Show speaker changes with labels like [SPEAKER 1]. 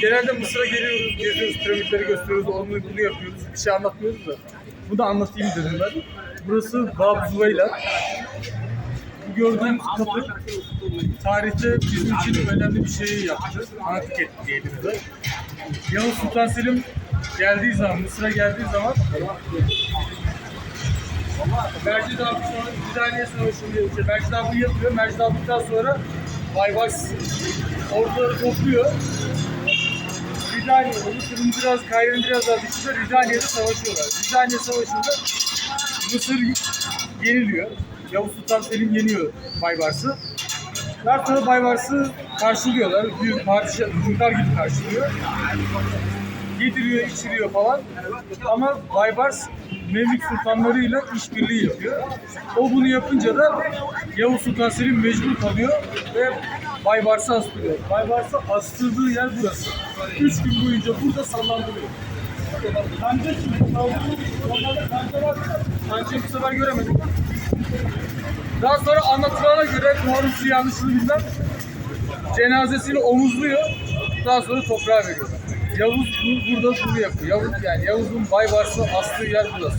[SPEAKER 1] genelde Mısır'a geliyoruz, geziyoruz, piramitleri gösteriyoruz, onu bunu yapıyoruz. Bir şey anlatmıyoruz da. Bu da anlatayım dedim ben. Burası Bab Züveyla. Bu gördüğünüz kapı tarihte bizim için önemli bir şey yaptı. Antik etti diyelim de. Yavuz Sultan Selim geldiği zaman, Mısır'a geldiği zaman Merced abi sonra Ridaniye Savaşı'nda işte Merced abi yapıyor. Merced aldıktan sonra Baybars orduları topluyor. Ridaniye, Mısır'ın biraz Kayra'nın biraz daha dışında Ridaniye'de savaşıyorlar. Ridaniye Savaşı'nda Mısır yeniliyor. Yavuz Sultan Selim yeniyor Baybars'ı. Daha sonra Baybars'ı karşılıyorlar. Büyük padişah, hükümdar gibi karşılıyor. Yediriyor, içiriyor falan. Ama Baybars Memlük sultanlarıyla işbirliği yapıyor. O bunu yapınca da Yavuz Sultan Selim mecbur kalıyor ve Baybars'ı astırıyor. Baybars'ı astırdığı yer burası. Üç gün boyunca burada sallandırıyor. Kanca şimdi. Normalde kanca var. Kancayı bu sefer göremedik. Daha sonra anlatılana göre doğrusu yanlışını bilmem. Cenazesini omuzluyor. Daha sonra toprağa veriyor. Yavuz bu- burada bunu yapıyor. Yavuz yani Yavuz'un Baybars'ı astığı yer burası.